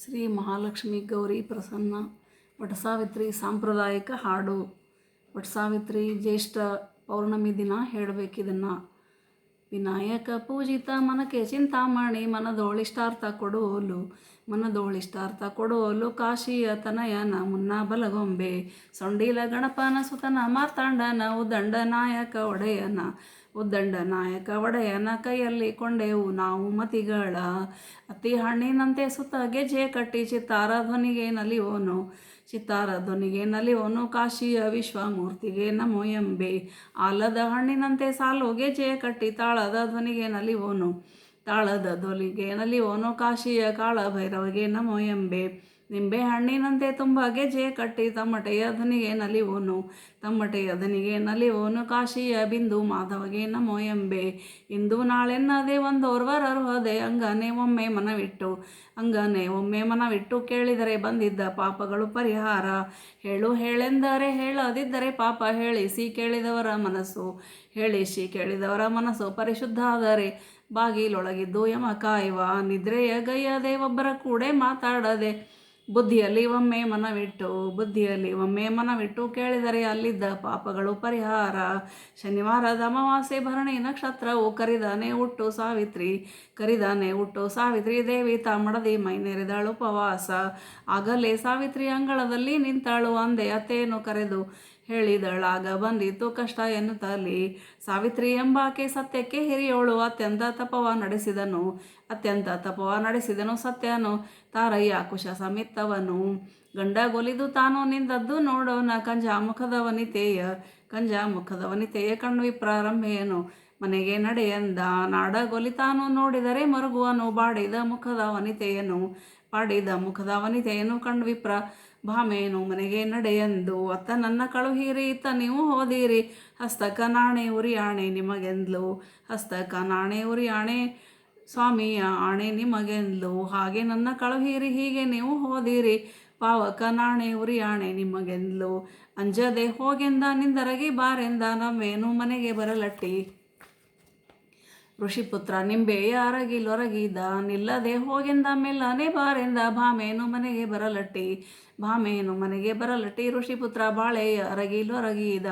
ಶ್ರೀ ಮಹಾಲಕ್ಷ್ಮಿ ಗೌರಿ ಪ್ರಸನ್ನ, ವಟಸಾವಿತ್ರಿ ಸಾಂಪ್ರದಾಯಿಕ ಹಾಡು, ವಟಸಾವಿತ್ರಿ ಜ್ಯೇಷ್ಠ ಪೌರ್ಣಮಿ ದಿನ ಹೇಳಬೇಕಿದನ್ನು. ವಿನಾಯಕ ಪೂಜಿತ ಮನಕ್ಕೆ ಚಿಂತಾಮಣಿ, ಮನದೋಳಿಷ್ಟಾರ್ಥ ಕೊಡುವಲು ಮನದೋಳಿಷ್ಟಾರ್ಥ ಕೊಡೋಲು ಕಾಶಿಯ ತನಯನ ಮುನ್ನ ಬಲಗೊಂಬೆ, ಸೊಂಡಿಲ ಗಣಪನ ಸುತನ ಮಾರ್ತಾಂಡನ ದಂಡ ನಾಯಕ ಒಡೆಯನ ಉದ್ದಂಡ ನಾಯಕ ಒಡೆಯನ ಕೈಯಲ್ಲಿ ಕೊಂಡೆವು ನಾವು ಮತಿಗಳ. ಅತಿ ಹಣ್ಣಿನಂತೆ ಸುತ್ತ ಗೆಜ್ಜೆ ಕಟ್ಟಿ ಚಿತ್ತಾರ ಧ್ವನಿಗೆ ನಲಿಯೋನು ಚಿತ್ತಾರ ಧ್ವನಿಗೆ ನಲಿಯೋನು ಕಾಶಿಯ ವಿಶ್ವಮೂರ್ತಿಗೆ ನಮೋ ಎಂಬೆ. ಆಲದ ಹಣ್ಣಿನಂತೆ ಸಾಲು ಗೆಜ್ಜೆ ಕಟ್ಟಿ ತಾಳದ ಧ್ವನಿಗೆ ನಲಿಯೋನು ತಾಳದ ಧ್ವನಿಗೆ ನಲಿಯೋನು ಕಾಶಿಯ ಕಾಳ ಭೈರವಗೆ ನಮೋ ಎಂಬೆ. ನಿಂಬೆ ಹಣ್ಣಿನಂತೆ ತುಂಬ ಗೆಜೆ ಕಟ್ಟಿ ತಮ್ಮಟೆಯ ಧನಿಗೆ ನಲಿಯೋನು ತಮ್ಮಟೆಯ ಧನಿಗೆ ಓನು ಕಾಶಿಯ ಬಿಂದು ಮಾಧವಗೆ ನಮೋ ಎಂಬೆ. ಇಂದು ನಾಳೆನ್ನದೆ ಒಂದೋರ್ವರರು ಹೋದೆ ಅಂಗನೆ ಒಮ್ಮೆ ಮನವಿಟ್ಟು. ಅಂಗನೇ ಒಮ್ಮೆ ಮನವಿಟ್ಟು ಕೇಳಿದರೆ ಬಂದಿದ್ದ ಪಾಪಗಳು ಪರಿಹಾರ. ಹೇಳು ಹೇಳೆಂದರೆ ಹೇಳದಿದ್ದರೆ ಪಾಪ ಹೇಳಿಸಿ ಕೇಳಿದವರ ಮನಸ್ಸು. ಹೇಳಿಸಿ ಕೇಳಿದವರ ಮನಸ್ಸು ಪರಿಶುದ್ಧ ಆದರೆ ಬಾಗಿಲೊಳಗಿದ್ದು ಯಮ ಕಾಯುವ. ನಿದ್ರೆಯ ಗೈಯದೆ ಒಬ್ಬರ ಕೂಡೆ ಮಾತಾಡದೆ, ಬುದ್ಧಿಯಲ್ಲಿ ಒಮ್ಮೆ ಮನವಿಟ್ಟು, ಬುದ್ಧಿಯಲ್ಲಿ ಒಮ್ಮೆ ಮನವಿಟ್ಟು ಕೇಳಿದರೆ ಅಲ್ಲಿದ್ದ ಪಾಪಗಳು ಪರಿಹಾರ. ಶನಿವಾರದ ಅಮಾವಾಸ್ಯೆ ಭರಣಿ ನಕ್ಷತ್ರವು ಕರಿದಾನೆ ಹುಟ್ಟು ಸಾವಿತ್ರಿ, ಕರಿದಾನೆ ಹುಟ್ಟು ಸಾವಿತ್ರಿ ದೇವಿ ತಾಮಡದಿ ಮೈನೆರೆದಾಳು ಉಪವಾಸ. ಆಗಲೇ ಸಾವಿತ್ರಿ ಅಂಗಳದಲ್ಲಿ ನಿಂತಾಳು ಅಂದೆ, ಅತ್ತೇನು ಕರೆದು ಹೇಳಿದಳಾಗ ಬಂದಿತು ಕಷ್ಟ ಎನ್ನುತ್ತಲಿ. ಸಾವಿತ್ರಿ ಎಂಬಾಕೆ ಸತ್ಯಕ್ಕೆ ಹಿರಿಯೋಳು ಅತ್ಯಂತ ತಪವ ನಡೆಸಿದನು. ಅತ್ಯಂತ ತಪವ ನಡೆಸಿದನು ಸತ್ಯನು. ತಾರಯ್ಯ ಕುಶ ಸಮಿತ್ತವನು. ಗಂಡ ಗೊಲಿದು ತಾನು ನಿಂದದ್ದು ನೋಡೋನ ಕಂಜ ಮುಖದ ವನಿತೆಯ ಕಂಜ ಮುಖದ ವನಿತೆಯ ಮನೆಗೆ ನಡೆಯಂದ ನಾಡ ಗೊಲಿತಾನು ನೋಡಿದರೆ ಮರುಗುವನು ಬಾಡಿದ ಮುಖದ ವನಿತೆಯನು ಪಾಡಿದ ಮುಖದ ವನಿತೆಯನ್ನು ಕಂಡ್ವಿಪ್ರ ಭಾಮೇನು ಮನೆಗೆ ನಡೆಯಂದು ಅತ್ತ ನನ್ನ ಕಳುಹಿರಿ, ಇತ್ತ ನೀವು ಹೋದಿರಿ. ಹಸ್ತಕ ನಾಣೆ ಉರಿ ಆಣೆ ನಿಮಗೆಂದ್ಲು. ಹಸ್ತಕ ನಾಣೆ ಉರಿ ಆಣೆ ಸ್ವಾಮಿಯ ಆಣೆ ನಿಮಗೆಂದ್ಲು. ಹಾಗೆ ನನ್ನ ಕಳುಹಿರಿ, ಹೀಗೆ ನೀವು ಹೋದಿರಿ. ಪಾವಕ ನಾಣೆ ಉರಿ ಆಣೆ ನಿಮಗೆಂದ್ಲು. ಅಂಜದೆ ಹೋಗೆಂದ, ನಿಂದರಗಿ ಬಾರೆಂದ. ನಮ್ಮೇನು ಮನೆಗೆ ಬರಲಟ್ಟಿ. ಋಷಿಪುತ್ರ ನಿಂಬೆಯ ಅರಗಿಲೊರಗಿದ ನಿಲ್ಲದೆ ಹೋಗಿಂದ ಮೆಲ್ಲನೆ ಬಾರೆಂದ, ಭಾಮೇನು ಮನೆಗೆ ಬರಲಟ್ಟಿ, ಭಾಮೇನು ಮನೆಗೆ ಬರಲಟ್ಟಿ, ಋಷಿಪುತ್ರ ಬಾಳೆಯ ಅರಗಿಲೊರಗಿದ